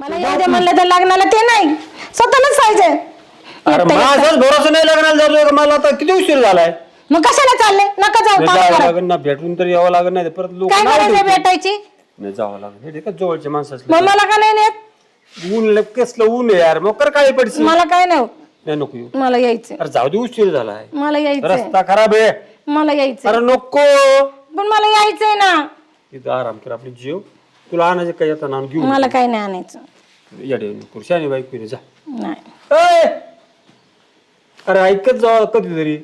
मला येऊ दे म्हणलं तर लग्नाला ते नाही. स्वतःलाच जायचंय अरे एकटं- माझाच भरोसा नाही लग्नाला जातोय का? मला आता किती उशीर झालाय? मग कशाला चालले? नका जाऊ काम जावं करा. लागेल ना भेटून तर यावं लागेल नाही तर परत लोक काय नाव करायचं ठेवतील. भेटायची? नाही जावं लागेल. हे देखा जवळच्या माणसं मग मला का नाही नेत? ऊन लय- कसलं ऊन आहे यार. मग कर काय पडशी. मला काय नाही. नाही नको येऊ. मला यायचंय. अरे जाऊ दे उशीर झालाय. मला यायचंय. रस्ता खराब आहे. मला यायचंय. अरे नको. पण मला यायचंय ना. इथं आराम कर आपली जीव. तुला आणायचे काय येतं ना घेऊन मला काय नाही आणायचं. येडे पुरुषाने बाईक जा. नाही. ए! अरे ऐकत जा कधीतरी.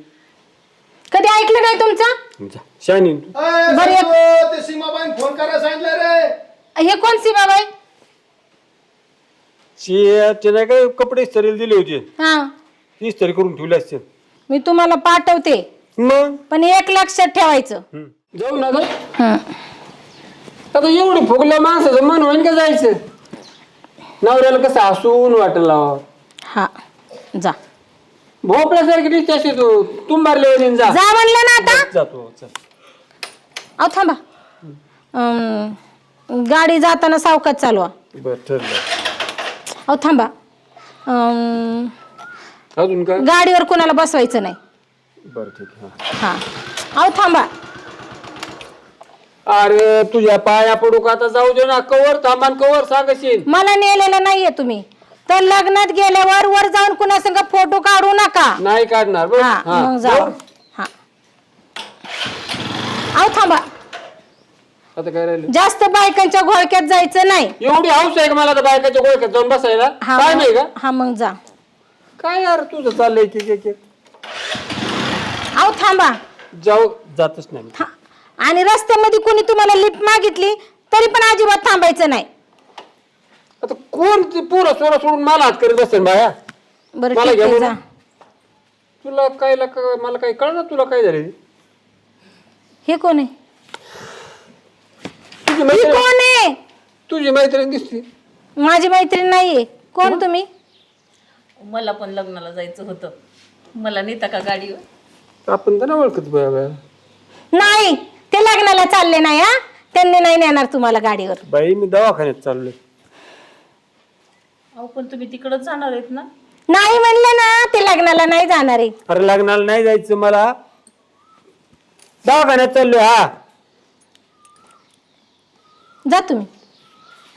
कधी ऐकलं नाही तुमचं? जा. शानी बरं, एक- ते सीमाबाईन फोन करायला सांगितलं रे. हे कोण सीमाबाई? ते नाही काय कपडे इस्त्रीला दिले होते. हा. इस्त्री करून ठेवले असते मी तुम्हाला पाठवते. मग? पण एक लक्षात ठेवायचं. जाऊ ना. ग हं. आता एवढी फुगल्या माणसाचं मन होईन का जायचं? नवऱ्याला कसं हसून वाटला. हा जा. भोपळ्यासारखी दिसते अशी तू. तुंबारले वरील जा. जा म्हणलं ना आता. जातो चल. अहो थांबा. अं, गाडी जाताना सावकाश चालवा. बर ठरलं. अहो थांबा. अं, अजून काय? गाडीवर कोणाला बसवायचं नाही. बर ठीक आहे. हा. हा. अहो थांबा. अरे तुझ्या पाया पडू का? आता जाऊ दे ना. कवर थांबान कवर सांगशील. मला नेलेलं नाहीये तुम्ही. तर लग्नात गेल्यावर वर जाऊन कुणा संग फोटो काढू नका. नाही काढणार बरं? हा हा. मग जाऊ. हा. अहो थांबा. आता काय राहिलं? जास्त बायकांच्या घोळक्यात जायचं नाही. एवढी हाऊस आहे का मला तर बायकाच्या गोळक्यात जाऊन बसायला? हा काय नाही का? मग- हा मग जा. काय यार तुझं चाललंय की की- की. अहो थांबा. जाऊ. जातच नाही था- आणि रस्त्यामध्ये कोणी तुम्हाला लिफ्ट मागितली तरी पण अजिबात थांबायचं नाही. आता कोण ते पोरं सोरं सोडून मला हात करीत बसेल बाया? बरं मला ठीक घ्या आहे म्हणून. जा. तुला काय लाग- मला काय कळ ना तुला काय झालं? हे कोण आहे? तुझी ही मैत्रीण कोण आहे? तुझी मैत्रीण दिसती. माझी मैत्रीण नाहीये. कोण तुम्ही? मला पण लग्नाला जायचं होतं. मला नेता का गाडीवर? आपण तर नाही ओळखत बाया बाया. नाही. ते लग्नाला चालले नाही हा? त्यांनी नाही नेणार तुम्हाला गाडीवर. बाई मी दवाखान्यात चाललोय. अहो पण तुम्ही तिकडच जाणार आहेत ना? नाही म्हणलं ना ते लग्नाला नाही जाणार आहे. अरे लग्नाला नाही जायचं मला. दवाखान्यात चाललोय हा. जा तुम्ही.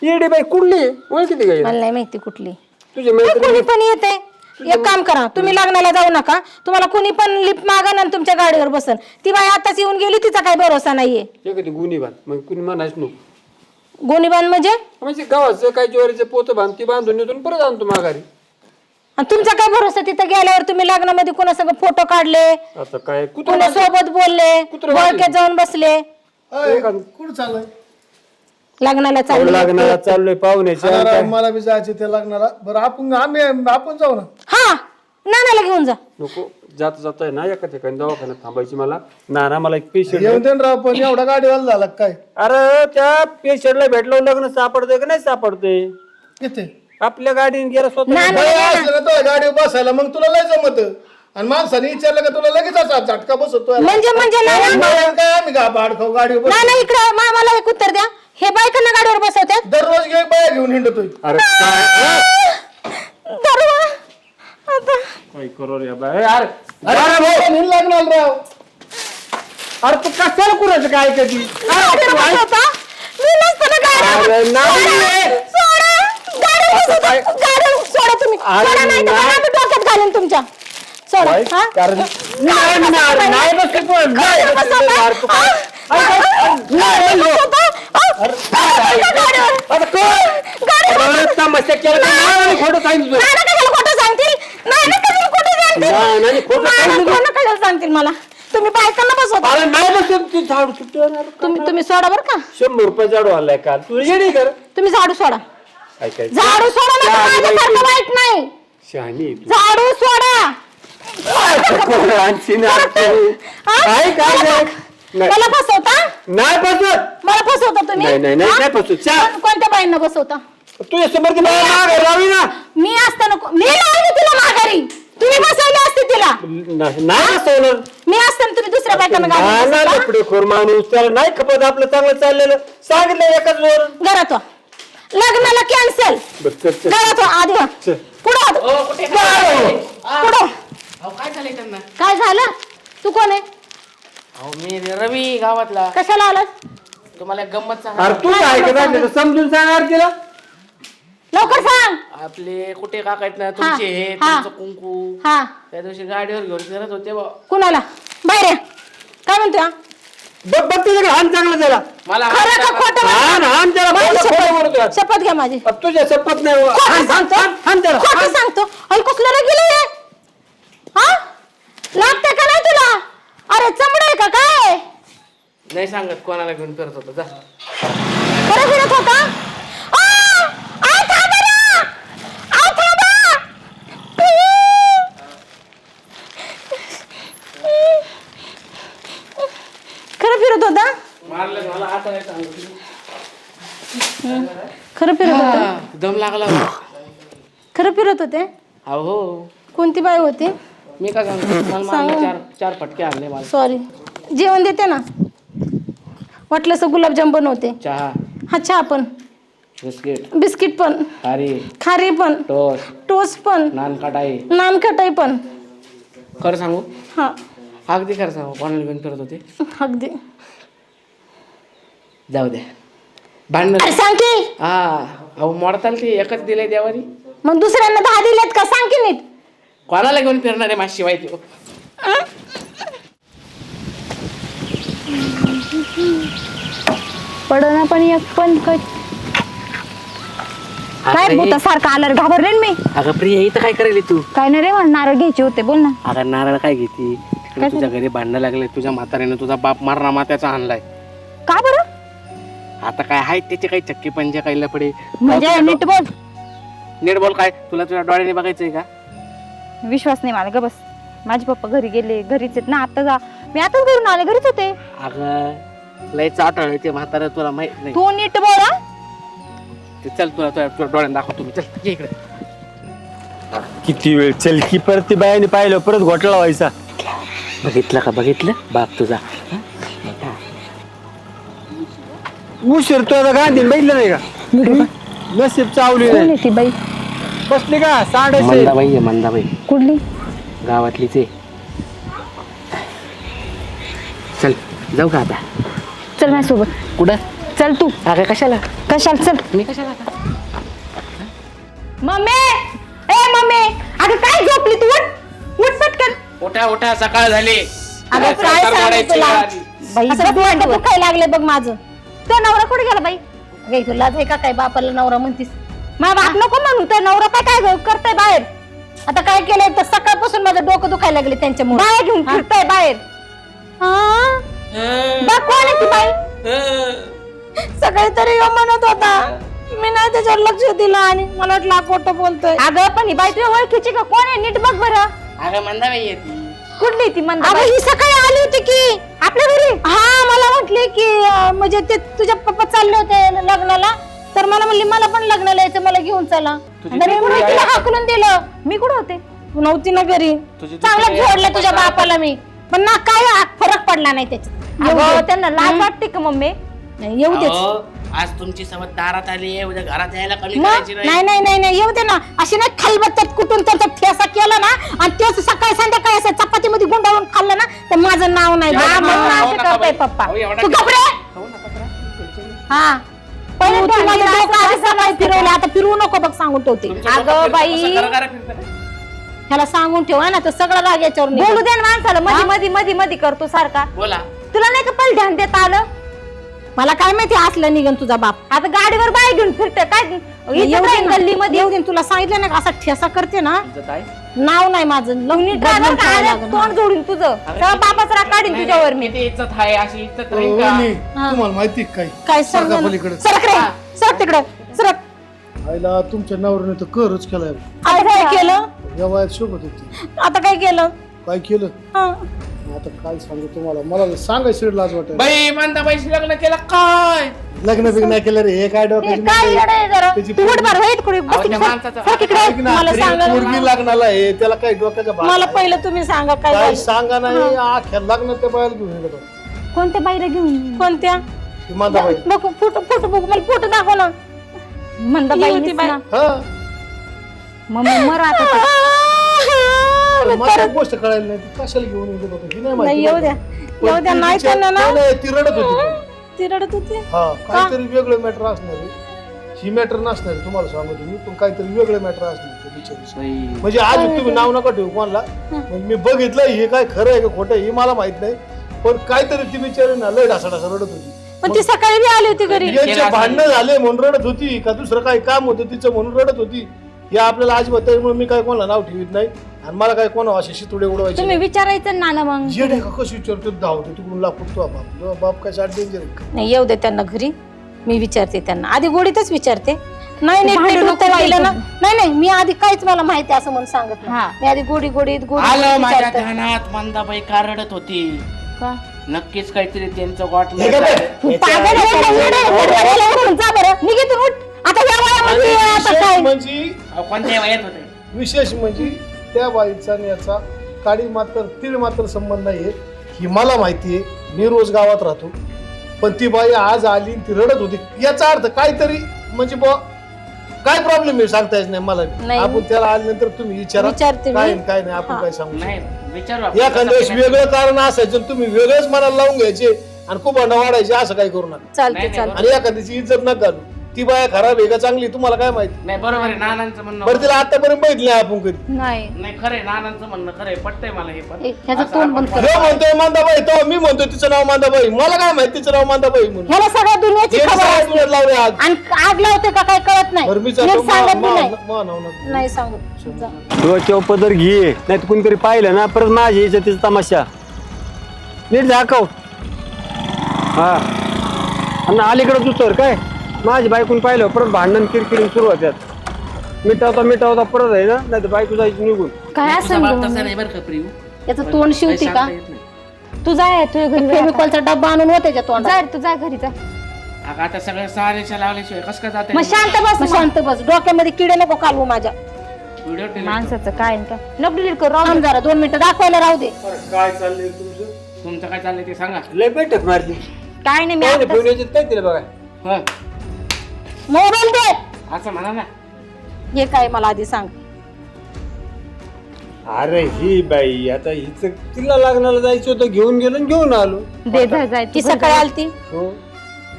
येडी बाई कुठली? ओळखी मला नाही माहिती कुठली. तुझी हे मैत्रीण कोणी पण येते. एक काम करा तुम्ही लग्नाला जाऊ नका तुम्हाला कोणी पण लिफ्ट मागा आणि तुमच्या गाडीवर बसन ती बाई आताच येऊन गेली तिचा काही भरोसा नाहीये. एखादी गुन्हे बांध मग कुणी म्हणायच नको. गोणीबान म्हणजे? म्हणजे गावाचं काय ज्वारीचं पोतं बांध ती बांधून नेतून परत आणतो माघारी. आणि तुमचा काय भरोसा? तिथं गेल्यावर तुम्ही लग्नामध्ये कोणासंग फोटो काढले आता काय? कुत्र कोणा सोबत बोलले कुत्रं बोळक्यात जाऊन बसले. अय, कुठं चाललंय? लग्नाला चालले लग्नाला चाललोय पाहुण्याच्या मला बी जायचं ते लग्नाला. बरं आपण आम्ही आपण जाऊ ना. हा नानाला घेऊन जा. नको जात जात आहे ना एका ठिकाणी दवाखान्यात थांबायची मला. नाना मला एक पेशंट येऊन दे ना राव पण एवढा गाडीवाला झाला का काय? अरे त्या पेशंटला भेटलो लग्न सापडतंय का नाही सापडतंय? किती? आपल्या गाडीने गेला स्वतः. नाना बाई असलं ना तुला गाडीवर बसायला मग तुला लय जमत. आणि माणसाने विचारलं का तुला लगेच असा झटका बसतो म्हणजे म्हणजे नाना. काय आम्ही का बस? नाना इकडं मा- मला एक उत्तर द्या हे बायकांना गाडीवर बसवतात दररोज घे बाया घेऊन हिंडतोय अरे काय? करू रे अरे अरे भाऊ, हिंड लागणार राव अरे तू कशाला कुणाचं काय कधी अरे नाही. असं. काय? अरे नाही तुमच्या. सोडा, हा? कारण नाही नाही, नाही नाही बसली पण नाही गाडीवर बसली बसवता? यार, तू? काय- नाही केला का? खोटं सांगितलं नाही, नाही, खोटं नाना सांगितलं. मला तुम्ही बायकांना बसवता अरे नाही बसली ती झाड सुटणार तुम्ही तुम्ही सोडा बरं का शंभर रुपये झाडू आलाय काल तू येडी कर तुम्ही झाडू सोडा झाडू सोडा नाही तर माझ्यासारखं. वाईट नाही शहाणी आहे तू. झाडू सोडा आणखीन आणखीन. काय नाही. मला फसवता नाही बसत मला फसवता तुम्ही नाही, नाही, नाही, हा? नाही फसवत. चा. कोण- कोणत्या बाईंना बसवता तुझ्या समोर ती मला मागे राहावी ना मी असताना को- मी लावली तिला माघारी तुम्ही बसवली असते तिला नाही नाही बसवलं मी असताना तुम्ही दुसऱ्या बायकांना गाडी बसवता? माणूस त्याला नाही खपत आपलं चांगलं चाललेलं सांगितलं एकाच वर घरात वा. लग्नाला कॅन्सल बस, चल, चल. गाडा तो आधी वा. चल. पुढं ओ, आत. कुठे पुढं अहो काय झालंय त्यांना काय झालं तू कोण आहे अहो मी रवी गावातला. कशाला आलास? तुम्हाला एक गंमत अरे सांगा तू ऐकत राहिलं तर समजून सांग तिला? लवकर सांग. आपले कुठे काका आहेत ना तुमचे हे हा. तुमचं कुंकू. हा. त्या दिवशी गाडीवर घेऊन फिरत होते बा. कुणाला? बाहेर ये. काय म्हणतोय हा? बघ बघ तुझ्याकडे हान चांगला त्याला. मला खरं का खोटं हान हान त्याला माझी खोटं खोटं बोलतोय. शपथ शपथ घ्या माझी. अब तुझ्या शपथ नाही हो. हान, हान, सांगतो. हान, हान त्याला खोटं हान. सांगतो. अरे कसलं गेलं हे? हा? लागतंय का नाही तुला? अरे चमड आहे का काय? नाही सांगत कोणाला घेऊन फिरत होतो जा. बरं फिरत होता? आ! आ, थांबा ना! आ, थांबा! खरं फिरत होता? मारलं मला? आता नाही सांगत. खरं फिरत होता? दम लागला बा. खरं फिरत होते? अहो. कोणती बाई होती? मी काय सांगतो मला मारलं चार चार फटके आणले मला सॉरी जेवण देते ना. वाटलं असं गुलाबजाम बनवते. चहा. हा चहा पण. बिस्किट. बिस्किट पण. खारी. खारी पण. टोस्ट. टोस्ट पण. नान कटाई नानकटाई पण. खरं सांगू? हा. अगदी खरं सांगू. कोणाला घेऊन फिरत होते? अगदी. जाऊ द्या भांडण अरे सांग की. हा. अहो मोडताल ते. एकच दिलंय देवानी. मग दुसऱ्यांना दहा दिलेत का? सांग की नीट. कोणाला घेऊन फिरणार आहे माझी माहिती पडना पण एक पण काय भूता सारखं आलं रे, घाबरले ना मी? अगं प्रिया इथं काय करेल तू? काय नाही रे मला नारळ घ्यायचे होते बोल ना. अगं नारळ काय घेते? तुझ्या घरी भांडणं लागले तुझ्या म्हाताऱ्याने तुझा बाप मारणा मात्याचा आणलाय. का बरं? आता काय आहेत त्याचे काही चक्की पंजे काही लपडे म्हणजे नीट बोल नीट बोल काय? तुला तुझ्या डोळ्याने बघायचंय का? विश्वास नाही मला ग बस. माझे पप्पा घरी गेले घरीच आहेत. ना आता जा. मी आताच घरून आले घरीच होते. अगं लय चाटळ ते म्हातारा तुला माहीत नाही. तू नीट बोल हा. ते चल तुला तुझ्या डोळ्याने दाखवतो मी. चल ये इकडे. किती वेळ चल की परत ती बायाने पाहिलं परत घोटाळा व्हायचा. बघितलं का बघितलं? बाप तुझा. उशीर तो आता गांधी बघितलं नाही का? नसीब चावली कोण नाही आहे ती बाई? बसली का? साडेशे. मंदाबाई आहे मंदाबाई. कुठली? गावातलीच आहे. चल जाऊ का आता? चल माझ्यासोबत. कुठं? चल तू. अगं कशाला? कशाला? चल. मी कशाला? आता? मम्मी! ए मम्मी! अगं काय झोपली तू? उठ. उठ पटकन. उठा उठा सकाळ झाली. अगं काय सांगू मोडायची तुला? आली. बाई असं डोकं दुखायला लागले बघ माझं. तो नवरा कुठे गेला बाई? अगं तुला का काय? बापाला नवरा म्हणतीस. मा बाप नको म्हणू तर नवरा काय काय करताय बाहेर. आता काय केलंय तर सकाळपासून माझं डोकं दुखायला लागले त्यांच्यामुळे. बाहेर घेऊन फिरताय बाहेर. बघ कोण आहे ती बाई? सकाळी तरी ह्यो म्हणत होता. मी नाही त्याच्यावर लक्ष दिलं आणि मला वाटलं हा खोटं बोलतोय. अगं पण ही बाई तुझ्या ओळखीची का? कोण आहे? नीट बघ बरं. अगं मंदाबाई आहे ती. कुठली ती मंदा अगं ही सकाळी आली होती की. आपल्या घरी? हा मला म्हटली की अं, म्हणजे ते तुझ्या पप्पा चालले होते लग्नाला. तर मला म्हणली मला पण लग्नाला यायचं मला घेऊन चला तुझी आणि मी पोरगी तिला आहे? हाकलून दिलं मी कुठं होते तू नव्हती ना घरी तुझी चांगलं जोडलं तुझ्या बापाला मी पण ना काय फरक पडला नाही त्याच्यात येऊ अगं दे. त्यांना लाज वाटते का मम्मी नाही, येऊ देच अहो, आज तुमची सवत दारात आली आहे उद्या घरात यायला कमी मग करायची नाही नाही नाही नाही येऊ दे ना अशी नाही खलबत्त्यात कुठून त्याचा ठेसा केला ना आणि तेच सकाळी संध्याकाळी असं चपातीमध्ये गुंडाळून खाल्लं ना तर माझं नाव नाही हा, म्हणून असं करतोय. पप्पा तू घबरे. हा पहिले तू माझं डोकं आधीच सकाळी फिरवलं आता फिरवू नको बघ सांगून ठेवते अगं बाई. ह्याला सांगून ठेव ना तर सगळं राग याच्यावर निघेल. बोलू दे ना माणसाला मधी मधी मधी मधी करतो सारखा. बोला. तुला नाही का पहिले ध्यान देता आलं? मला काय माहिती असलं निघन तुझा बाप. आता गाडीवर बाई घेऊन फिरते काय. गल्ली मध्ये येऊ दे ना. तुला सांगितलं ना का? असा ठेसा करते ना. इज्जत आहे नाव नाही माझं. लवणी ड्रायव्हर काय आलं, तोंड जोडून तुझं. सगळं बापाच राग काढीन नाही, तुझ्यावर नाही, मी. किती इज्जत आहे अशी इज्जत राहील ओ, का? वहिनी, तुम्हाला माहिती आहे काय काय सरका पलीकडे. सरक रे. सरक तिकडे. सरक. आईला तुमच्या नवऱ्याने तर करच केलाय. आता काय केलं? या वयात शोभत होती. आता काय केलं? काय केलं? हा. आता काय सांगू तुम्हाला. मला सांगायची लाज वाटत बाई मंदाबाईशी लग्न केलं काय? लग्न बिग्न केलं रे हे काय डोक्याची काय माहिती? येडं आहे जरा? त्याची तू उठ बार वहीत कुठे? बस अहो, त्या तिकडे. माणसाचं- सरक इकडे. ऐक ना, मला तरी सांगा पोरगी लग्नाला आहे त्याला काही डोक्याच्या भाग मला. पहिलं तुम्ही सांगा काय काय झालं. सांगा नाही आख्या लग्न ते बायला घेऊन गेलो. कोणत्या बाईला घेऊन? कोणत्या? ती मांदाबाई. बघू फोटो फोटो बघू मला फोटो दाखव ना. म्हणता ही होती बाई. बाई. हा. मग मर आता. मला एक गोष्ट कळायला नाही ती कशाला घेऊन येत होतं? ही नाही नाही माहिती. येऊ. द्या. पण येऊ द्या ती नाही त्यांना ना. नाही, ती रडत होती. ती रडत होती? हा काहीतरी वेगळं मॅटर असणार आहे. ही मॅटर नसणार आहे, तुम्हाला सांगतो मी पण काहीतरी वेगळं मॅटर असणार त्या बिचारीचं. बाई, म्हणजे आज तुम्ही नाव नका ठेवू कोणाला. म्हणजे मी बघितलं हे काय खरं आहे का खोटं आहे हे मला माहीत नाही. पण काहीतरी ती बिचारी ना लय ढासा ढासा रडत होती. पण ती सकाळी बी आली होती घरी. यांचे भांडणं झाले म्हणून रडत होती का दुसरं काही काम होतं तिचं म्हणून रडत होती. या आपल्याला अजिबात त्यामुळे मी काय कोणाला नाव ठेवीत नाही. आणि मला काय कोणा असे शितुडे उडवायचे तुम्ही विचारायचं ना ना मग. जेड का कसं विचारतो धावतो तिकडून लाकूड तो बाप. तुझा बाप काय साठ डेंजर आहे का? नाही येऊ दे त्यांना घरी. मी विचारते त्यांना. आधी गोडीतच विचारते. नाही नाही भांडू नीट नको उत्तर दिलं ना. बाई नाही नाही मी आधी काहीच मला माहिती असं म्हणून सांगत हा. नाही मी आधी गोडी गोडीत गोडी आलं गोडीत माझ्या विचारते. ध्यानात मंदाबाई का रडत होती? का? नक्कीच काहीतरी त्यांचं वाट हे काय तू पागल आहे का? येडं आहे, येडं आहे, येडं आहे, जा बरं. निघितून उठ. आता या वयामध्ये आणि आता विशेष काय? म्हणजे कोणत्या वयात होते. विशेष म्हणजे त्या बाईचा आणि याचा काडी मात्र तीळ मात्र संबंध आहे ही मला माहिती आहे मी रोज गावात राहतो. पण ती बाई आज आली आणि ती रडत होती. याचा अर्थ काहीतरी म्हणजे बुवा काय प्रॉब्लेम आहे सांगता येत नाही मला नाही. आपण त्याला आल्यानंतर तुम्ही विचारा. विचारते मी. काय आहे, काय नाही आपण. काय सांगू शकत नाही विचारू आपण. या वेळेस वेगळं कारण असायचं आणि तुम्ही वेगळंच मनाला लावून घ्यायचे आणि खूप अंडा वाढायचे असं काही करू नका. चालते नाही, चालते आणि एखाद्याची इज्जत नका घालू ती बाया खराब आहे का चांगली तुम्हाला काय माहिती? नाही बरोबर आहे नानांचं म्हणणं बरं तिला आतापर्यंत बघितलं नाही आपण कधी. नाही. नाही खरंय नानांचं म्हणणं खरंय पटतंय मला हे पण. ए, ह्याचं असं तोंड आपण बंद कर. ह्यो म्हणतोय मांदाबाई तो मी म्हणतोय तिचं नाव मांदाबाई. मला काय माहिती तिचं नाव मांदाबाई म्हणून? ह्याला सगळ्या दुनियाची हे खबर सगळ्या असते. लावले आज. आणि आग लावते का काय कळत नाही. बरं मी नीट जातो. सांगत बी नाही. मा- मा- मा- नाही सांगत जा. डोक्यावर पदर घे नाही तर कुणीतरी पाहिलं ना परत माझ्या याच्या तिचा तमाशा. नीट दाखव. हा. आणि अलीकडं तू सर काय? माझी बायकून पाहिलं परत भांडण किरकिरी सुरू होत्यात. मिटावता मिटावता परत आहे ना नाही तर बायको जायची निघून. काय असं बाप तसा नाही बरं का प्रियू. याचं तोंड शिवती का? सांगता येत नाही. तू जाय तुझ्या घरी. फेमिकॉलचा डब्बा आणून होते त्याच्या जा तोंडात रे, तू जा घरी जा. अगं आता सगळं सहारेच्या लावल्याशिवाय कसं काय जाते मग शांत बस मग शांत बस. डोक्यामध्ये किडे नको कालवू माझ्या. व्हिडिओ माणसाचं काय आणि काय? नको डिलीट करू राहू थांब जरा दोन मिनिटं दाखवायला राहू दे. काय चाललंय तुमचं. तुमचं काय चाललंय ते सांगा. लय बैठक मारली. काय नाही मी आता काय तिला बघा? हा. मोबाईल दे. असं म्हणा ना. हे काय मला आधी सांग. अरे ही बाई आता हिच तिला लग्नाला जायचं होतं घेऊन गेलो आणि घेऊन आलो. दे जा जाय ती सकाळी आलती. हो.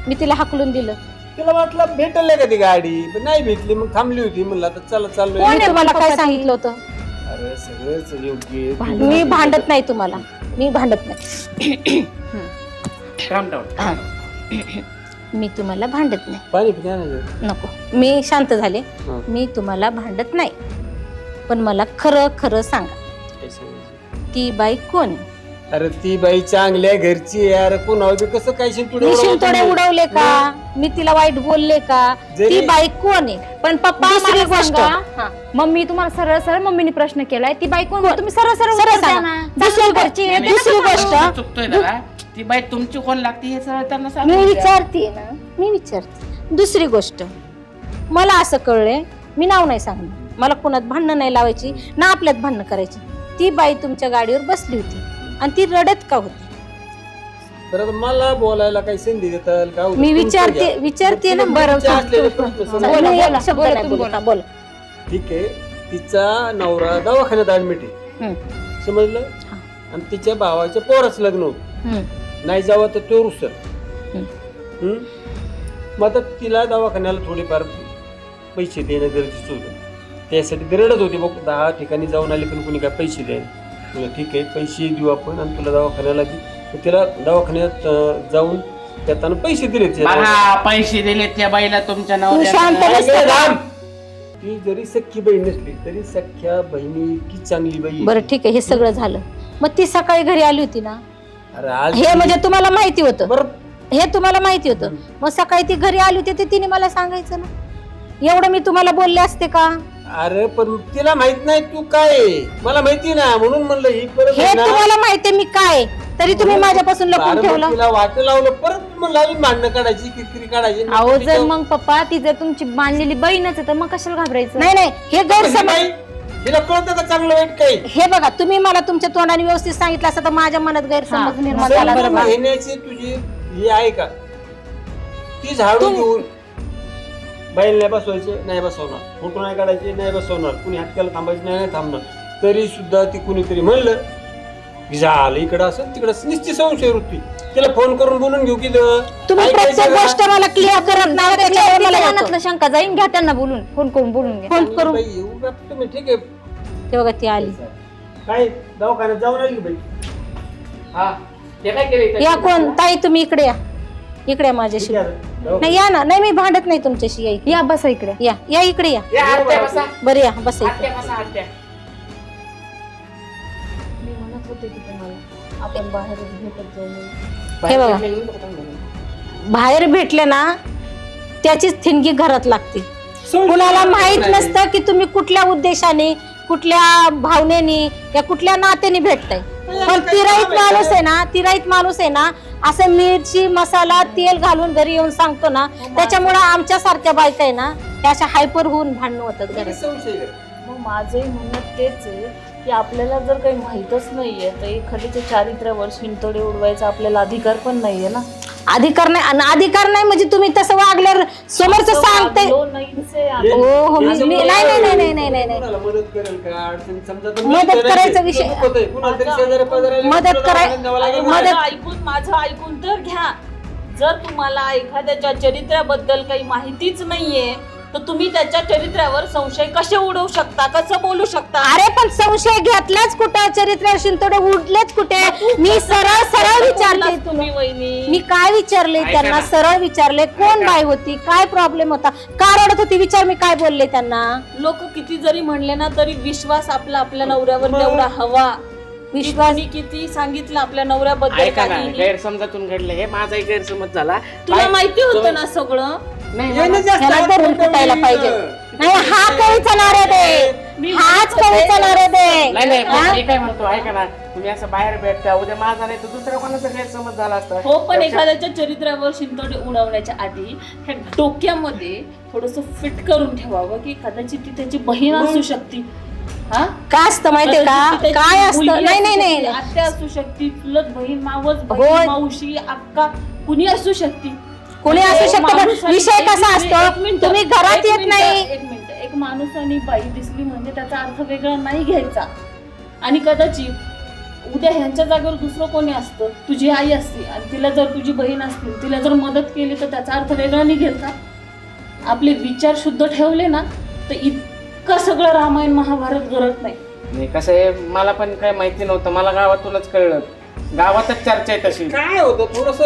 मी तिला हाकलून दिलं. तिला वाटलं भेटल का ती गाडी? पण नाही भेटली मग थांबली होती. म्हणलं आता चला चाललोय. मी तुम्हाला काय सांगितलं होतं? अरे सगळंच योग्य आहे. मी भांडत नाही तुम्हाला. मी भांडत नाही. मी तुम्हाला भांडत नाही. पाणी. नको. मी शांत झाले. हा. मी तुम्हाला भांडत नाही. पण मला खरं खरं सांगा. काय सांगायचं? ती बाई कोण? अरे ती बाई चांगल्या घरची आहे. अरे कोणावर बी कसं काय शिंतुडे मी? उडवले का? मी तिला वाईट बोलले का? जरी- ती बाई कोण आहे? पण पप्पा दुसरी मला गोष्ट. सांगा, हा. मम्मी तुम्हाला सरळ सरळ मम्मीने प्रश्न केलाय. ती बाई कोण तुम्ही सरळ सरळ सरळ उत्तर द्या सांगा. ना. दुसरी चांगली घरची आहे, नाही, दुसरी गोष्ट. चुकतोय ती बाई तुमची कोण लागते हे सगळं त्यांना मी विचारते ना मी विचारते. दुसरी गोष्ट मला असं कळलंय मी नाव नाही सांगणार. मला कोणात भांडणं नाही लावायची ना आपल्यात भांडणं करायची. ती बाई तुमच्या गाडीवर बसली होती आणि ती रडत का होती? तर आता मला बोलायला काही संधी देताल का? मी तुमचं विचारते घ्या. विचारते ना बरं तुमचे असलेले प्रश्न बोला. बोला, बोला, एक शब्द बोला, नाही तुम्ही बोलत. बोला. हा, बोला. ठीक आहे तिचा नवरा दवाखान्यात ऍडमिट आहे. हम्म, समजलं? हा. आणि तिच्या भावाच्या पोराचं लग्न होतं. हम्म, नाही जावं तर तो रुसर? मग आता तिला दवाखान्याला थोडेफार पैसे देणं गरजेचं होतं. त्यासाठी ते रडत होते बघ दहा ठिकाणी जाऊन आले पण कोणी काय पैसे द्याय तुला ठीक आहे पैसे देऊ आपण आणि तुला दवाखान्याला दे. मग तिला दवाखान्यात अं, जाऊन त्याताना पैसे दिले बघा पैसे दिले त्या बाईला तुमच्या तू शांत नावावर बस. काय राम? ती जरी सख्खी बहीण नसली तरी सख्ख्या बहिणी की चांगली बाई बरं ठीक आहे हे सगळं झालं. मग ती सकाळी घरी आली होती ना? अरे आज हे म्हणजे तुम्हाला माहिती होतं. बरं. हे तुम्हाला माहिती होतं. मग सकाळी ती घरी आली होती ते तिने मला सांगायचं ना. एवढं मी तुम्हाला बोलले असते का? अरे पण तिला माहीत नाही तू काय आहे. मला माहिती ना म्हणून म्हणलं ही परत हे आहे ना. तुम्हाला माहिती मी काय तरी तुम्ही माझ्यापासून लपून अरे मग ठेवलं. तिला वाट लावलं परत म्हणलं अजून भांडणं काढायची किरकिरी काढायची. अहो जर मग पप्पा ती जर तुमची बांधलेली बहीणच आहे तर मग कशाला घाबरायचं? नाही नाही हे गैरसमज तिला कळतं का चांगलं वाईट काही? हे बघा तुम्ही मला तुमच्या तोंडाने व्यवस्थित सांगितलं असतं तर माझ्या मनात गैरसमज निर्माण झाला तुझी हे आहे का? ती झाडू घेऊन बाईल नाही बसवायचे नाही बसवणार. फोटो नाही काढायचे नाही बसवणार. कुणी हातक्याला थांबायचे नाही नाही थांबणार. तरी सुद्धा ती कुणीतरी म्हणलं की झालं इकडं असं तिकडं असं. निश्चित संशय वृत्ती. त्याला फोन करून बोलून घेऊ की तुम्ही ऐकायचं प्रत्येक का? गोष्ट मला क्लिअर करत नाही मला येतो. शंका जाईन घ्या त्यांना बोलून फोन करून बोलून घ्या. फोन करून. बाई, येऊ का तुम्ही ठीक आहे. ते बघा ती आली. काय दवाखान्यात जाऊन आली का बाई? हा ते काय केलं इथं? या कोण? ताई तुम्ही इकडे या. इकडे या माझ्याशी. ठीक आहे आता. दवाखान्यात. नाही या ना. नाही मी भांडत नाही तुमच्याशी. या इकडे. या बसा इकडे. या या इकडे या. या, आत्या बसा. बरं या बस. आत्या बसा आत्या. होते की तुम्हाला? आपण बाहेरच भेटत जाऊ म्हणून. हे बघा. बाहेर भेटले ना त्याचीच थिणगी घरात लागते. कुणाला माहीत. नसतं की तुम्ही कुठल्या उद्देशाने कुठल्या भावनेने या कुठल्या नात्याने भेटताय. पण तिराईत माणूस आहे. ना तिराईत माणूस आहे ना असं मिरची मसाला तेल घालून घरी येऊन सांगतो ना त्याच्यामुळे आमच्या सारख्या बायका आहे ना त्या अशा हायपर होऊन भांडण होतात घरात. मग माझंही म्हणणं तेच आहे. की आपल्याला जर काही माहीतच नाहीये तर एखाद्याच्या चारित्र्यावर शिंतोडे उडवायचा आपल्याला अधिकार पण नाहीये ना अधिकार नाही आणि अधिकार नाही म्हणजे तुम्ही तसं वागल्यावर समोरच सांगते आहे. हो, हो, मी- मी- याच्यामुळे नाही, नाही, नाही, नाही, नाही, नाही, नाही. कुणाला मदत करेल का अडचणी समजा तर मदत मिळतं नाही करायचा ते. विषय- दुखत आहे. कुणाला तरी शेजारी पाजारी मदत कुणाला कराय- द्यावा लागेल. मदत- माझं ऐकून माझं ऐकून तर घ्या जर तुम्हाला एखाद्याच्या चरित्र्याबद्दल काही माहितीच नाहीये तर तुम्ही त्याच्या चरित्र्यावर संशय कसे उडवू शकता? कसं बोलू शकता? अरे पण संशय घेतलाच कुठं? चरित्र शिंतोडे उडलेच कुठे? मी सरळ सरळ विचारते बोललात तुम्ही वहिनी? मी काय विचारले? ऐका त्यांना ना. सरळ विचारले. कोण बाय होती? काय प्रॉब्लेम होता? का रडत होती? विचार मी काय बोलले त्यांना? लोक किती जरी म्हणले ना तरी विश्वास आपला आपल्या नवऱ्यावर तेवढा हवा. विश्वास विश्वास किती सांगितलं आपल्या नवऱ्याबद्दल ऐका ना काहीही. गैरसमजातून घडलं. हे माझाही गैरसमज झाला. तुला माहिती होतं तुम्ही- ना सगळं? नाही यानं जास्त धरून कुटायला. पाहिजे? नाही हा कळीचा नारद आहे मी हाच नारद आहे नाही नाही हा? मी काय म्हणतो ऐका ना तुम्ही असं बाहेर भेटता उद्या माझा नाही तर दुसऱ्या कोणाचा गैरसमज झाला असता? हो पण एखाद्याच्या चरित्रावर शिंतोडे उडवण्याच्या आधी ह्या डोक्यामध्ये थोडस फिट करून ठेवावं की कदाचित ती त्याची बहीण असू शकते. हा? काय असतं माहितीये का? कदाचित ती त्याची काय असतं? मुलगी नाही असू नाही नाही. आत्या असू शकते चुलत बहीण मावस होय. बहीण मावशी अक्का कुणी असू शकते. कोणी असू एक शकतं पण आणि- विषय कसा मिनिट, एक असतो मिनिट, तुम्ही घरात येत नाही. एक मिनिट. एक माणूस आणि बाई दिसली म्हणजे त्याचा अर्थ वेगळा नाही घ्यायचा. आणि कदाचित उद्या ह्यांच्या जागेवर दुसरं कोणी असतं तुझी आई असते आणि तिला जर तुझी बहीण असती तिला जर मदत केली तर त्याचा अर्थ वेगळा निघेल का? आपले विचार शुद्ध ठेवले ना तर इतकं सगळं रामायण महाभारत घडत नाही. नाही कसं आहे मला पण काय माहिती नव्हतं मला गावातूनच कळलं. गावातच चर्चा आहे तशी. काय होतं थोडस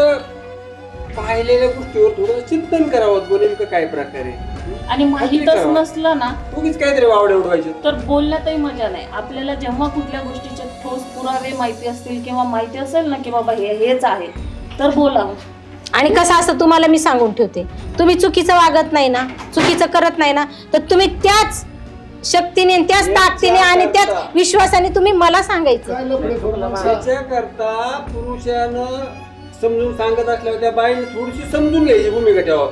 पाहिलेल्या गोष्टीवर थोडं चिंतन करावं. बोल नेमकं काय प्रकारे? आणि माहीतच. नसलं ना उगीच काहीतरी वावडे उडवायचे. तर बोलण्यातही मजा नाही. आपल्याला जेव्हा कुठल्या गोष्टीचे ठोस पुरावे माहिती असतील किंवा माहिती असेल ना की बाबा हे हेच आहे तर बोलावं आणि कसं असतं तुम्हाला मी सांगून ठेवते. तुम्ही चुकीचं वागत नाही ना चुकीचं करत नाही ना तर तुम्ही त्याच शक्तीने त्याच ताकदीने आणि त्याच विश्वासाने तुम्ही मला सांगायचं. त्याच्याकरता पुरुषानं समजून सांगत असल्यावर त्या बाईने थोडीशी समजून घ्यायची भूमिका ठेवा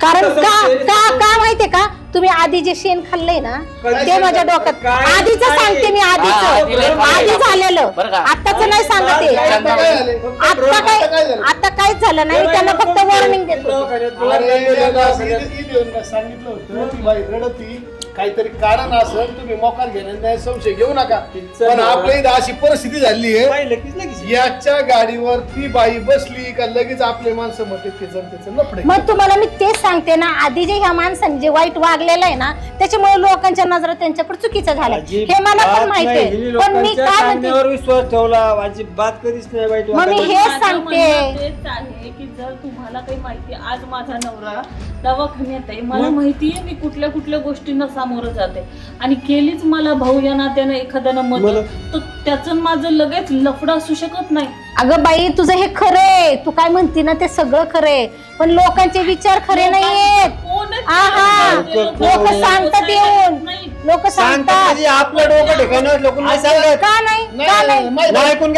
कारण तसं का ते- का का माहितीये का तुम्ही आधी जे शेण खाल्लंय ना काय ते माझ्या डोक्यात काय- आधीच काय- सांगते मी हा, आधीच दिलंय आधी. झालेलं बरं का? आताच नाही सांगते काय- आता काय झाले आता काय काय झालं? आता काहीच झालं नाही त्यांना फक्त वॉर्निंग देतो अरे याला का सांगितलं होतं ती बाई रडती काहीतरी कारण असेल तुम्ही मोकार घेण्यात संशय घेऊ नका. पण ना- आपल्या इथं अशी परिस्थिती झाली आहे. लगेच. याच्या गाडीवर ती बाई बसली का लगेच आपले माणसं म्हणते त्याचं त्याचं लफडे मग तुम्हाला मी तेच सांगते ना आधी जे ह्या माणसाने जे वाईट वागलेलं आहे ना त्याच्यामुळे लोकांच्या नजरा त्यांच्याकडे चुकीचं झालं हे मला पण माहिती. आहे. पण मी काय म्हणते? विश्वास ठेवला. अजिबात कधीच नाही वाईट मग मी. हे माझं सांगते. म्हणणं तेच आहे की जर तुम्हाला काही माहिती आज माझा नवरा दवाखान्यात आहे. मला माहिती आहे मी कुठल्या कुठल्या गोष्टींना सामोरं जाते. आणि केलीच मला भाऊ या नात्यानं एखाद्यानं मदत. तर त्याचं माझं लगेच लफडं असू शकत नाही. अगं बाई तुझं हे खरंय तू काय म्हणती ना ते सगळं खरंय पण लोकांचे विचार खरे नाहीयेत. लोकं? लोक सांगतात. येऊन. लोक सांगतात म्हणजे आपलं डोकं ठिकाणं लोक नाही सांगत. का नाही? का नाही ऐकून.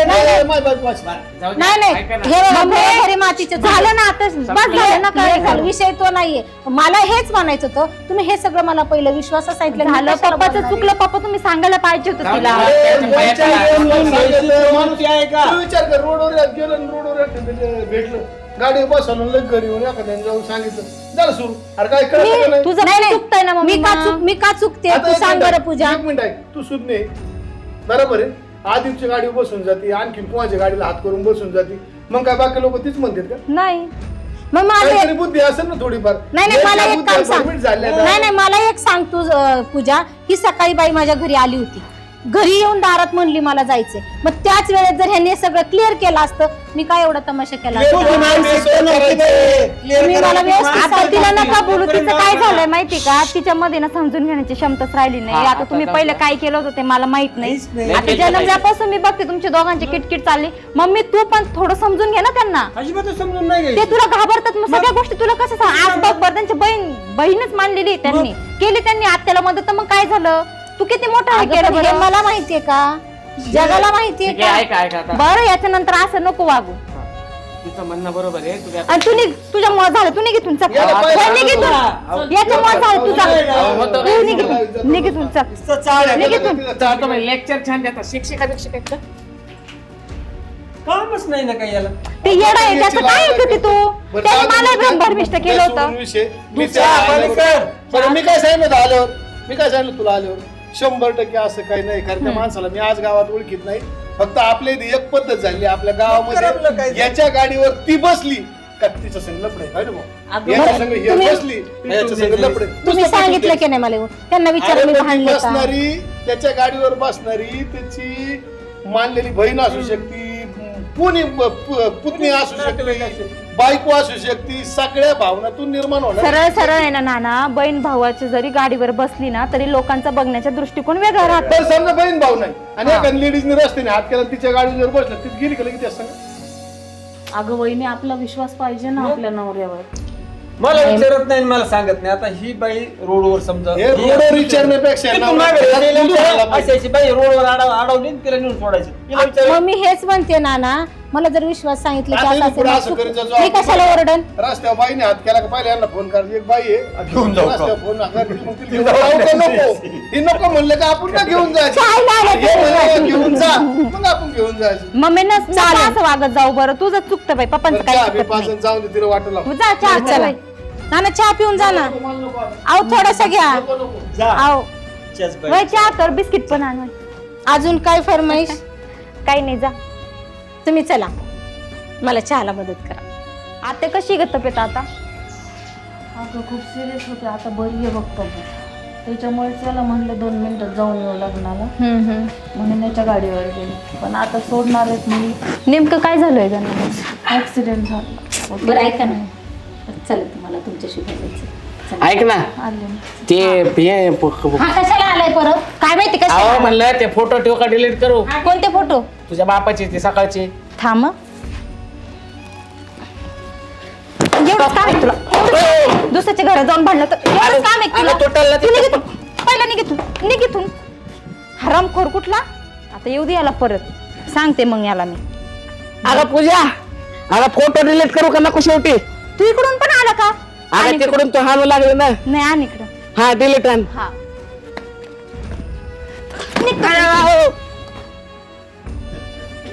हे बघा, घरी मातीचे. झालं ना आता बस झालं ना काय? झालं. विषय तो नाहीये. मला हेच म्हणायचं होतं. तुम्ही हे सगळं मला पहिलं विश्वासात सांगितलं. झालं पप्पाचं? चुकलं पप्पा तुम्ही सांगायला पाहिजे होतं. तिला. विचार कर रोडवर गेलं रोडवर भेटलं. गाडी बसवलं लग घरी येऊन एखाद्याने जाऊन सांगितलं. झालं सुरू. अरे काय कळत नाही? तुझं नाही चुकतंय ना मी का मम्मी चुक मी का चुकते? आता तू एक सांग मिनिट बरं. पूजा. एक मिनिट आहे. तू सुज्ञ आहे. बरोबर आहे. आदित्यच्या गाडी बसून जाते आणखी कुणाच्या गाडीला हात करून बसून जाते. मग काय बाकी लोक तीच म्हणतात का? नाही. मग माझं काहीतरी बुद्धी असेल ना थोडीफार. नाही नाही मला एक काम सांग. नाही नाही मला एक सांग तू अं, पूजा. ही सकाळी बाई माझ्या घरी आली होती. घरी येऊन दारात म्हणली मला जायचंय. मग त्याच वेळेत जर ह्यांनी सगळं क्लिअर केलं असतं मी काय एवढा तमाशा केला असता? तुम्ही मला व्यवस्थित आता तिला. नका बोलू. तिचं काय झालंय माहिती का? तिच्यामध्ये ना समजून घेण्याची क्षमताच राहिली नाही. हा, आता आता तुम्ही पहिलं. काय केलं होतं ते मला माहीत नाही. आता जन्मल्यापासून मी बघते तुमच्या दोघांची किटकिट चालली. मम्मी तू पण थोडं समजून घे ना त्यांना. अजिबात समजून नाही ते घ्यायचं. तुला घाबरतात. मग सगळ्या गोष्टी तुला कसं सांग? आज बघ बरं त्यांची बहीण बहीणच मानलेली आहे त्यांनी. केली त्यांनी आत्याला मदत तर मग काय झालं? तू किती मोठा अगं, केलं पण हे बरं. मला माहितीये का? जगाला माहितीये ठीक आहे का? ऐका ऐका आता. बरं याच्या नंतर असं नको वागू. तिचं म्हणणं बरोबर आहे. तुझ्या आणि तू निघ तुझ्यामुळे झालं. तू निघितून चल. याला पाहिलं चल, निघितून चल. याच्यामुळे झालं तू निघितून निघितून चल. नुसतं चाळ आहे. निघितून लेक्चर छान देतात. शिक्षका कामच नाही ना काही याला. ते येडा आहे त्याचं काय ऐकते तू? बरं, त्याने जाऊ दे, मला केलं होतं. विषय. मी तू त्या चहा पाणी आल्यावर- कर. बरं, मी काय सांगितलं होतं आल्यावर? मी काय सांगितलं तुला आल्यावर? शंभर टक्के असं काही नाही कारण त्या माणसाला मी आज गावात ओळखीत नाही. फक्त आपल्या इथे एक पद्धत झाली आपल्या मग आपलं काय गावामध्ये झालं? याच्या गाडीवर ती बसली का तिचं संग लपडे आहे ना भाऊ? अगं, याच्या बरं, संग हे तुम्ही- बसली याच्या संग लपडे तुम्ही नुसतं सांगितलं पिटून की नाही मला त्यांना विचारलं अरे मी पण ती भांडले का? बसणारी त्याच्या गाडीवर बसणारी त्याची मानलेली बहीण असू शकते पुणी पुतणी असू शकते. बायको असू शकते सगळ्या भावनातून निर्माण होणार. सरळ सरळ आहे ना नाना बहीण भावाची जरी गाडीवर बसली ना तरी लोकांचा बघण्याचा दृष्टिकोन वेगळा राहतो. तर समजा बहीण भाऊ नाही. आणि एखाद्या लेडीजने रस्त्याने हात केला तिच्या गाडीवर बसलं तिथे गेली का लगेच त्या संग? अगं वहिनी आपला विश्वास पाहिजे ना आपल्या नवऱ्यावर. मला विचारत नाही आणि मला सांगत नाही. आता ही बाई रोडवर समजा हे रोडवर विचारण्यापेक्षा ती मागे पाहिजे. अशी अशी बाई रोडवर अडव अडवली आणि तिला नेऊन सोडायची. तिला विचार मग मी हेच म्हणते नाना मला जर विश्वास सांगितलं की आता असं पुढं असेल असं जा, आपण. कशाला ओरडन? रस्त्यावर बाईने हात केला का? पहिले यांना फोन करायचा एक बाई आहे. घेऊन जाऊ का? रस्त्यावर फोन नका, मग तिला घेऊन जाऊ का नको? ही नको म्हणलं का आपण ना घेऊन जायचं? हे म्हणलं घेऊन जा. मग आपण घेऊन जायचं. मम्मी न असं वागत जाऊ बरं. तुझं चुकतं बाई पप्पांचं काय चुकत पाच जाऊन दे तिला वाटलं तू जा चहा चला. चला. नाना चहा पिऊन जा ना. अहो थोडासा घ्या. जा. बाई. वय चहा कर बिस्किट पण आण वय. अजून काय फरमाईश? काही नाही जा. तुम्ही चला. मला चहाला मदत करा. आता कशी ग तब्येत आता? अगं खूप सिरियस होते. आता बरी आहे बघतो त्याच्यामुळे त्याला म्हणलं दोन मिनिटात जाऊन येऊ लग्नाला. म्हणून त्याच्या गाडीवर गेले. पण आता सोडणार आहेत मी. नेमकं काय झालंय त्यांना ऍक्सिडेंट झाला. बरं ऐका ना. चला तुम्हाला तुमच्याशी बोलायचं ऐक ना. आले. ते हे. प- प- हा कशाला आलाय परत? काय माहिती अहो कशाला? म्हणलं ते फोटो ठेव का डिलीट करू? कोणते फोटो तुझ्या बापाचे ते सकाळचे. थांब. एवढं काम आहे तुला. एवढं- दुसऱ्याच्या घरात जाऊन भांडलं तर एवढंच काम आहे अरे तुला. टोटलला तू ते निघ इथून. पहिला निघितून निघितून हरामखोर कुठला? आता येऊ दे याला परत. सांगते मग याला मी. अगं पूजा अगं फोटो डिलीट करू का नको शेवटी? तू इकडून पण आला का? आण अगं इकडं. तिकडून तो हाणू लागले ना. नाही आण इकडं. हा डिलीट आण. हा.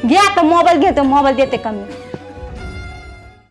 घे आता मोबाईल घेतो मोबाईल देते कमी.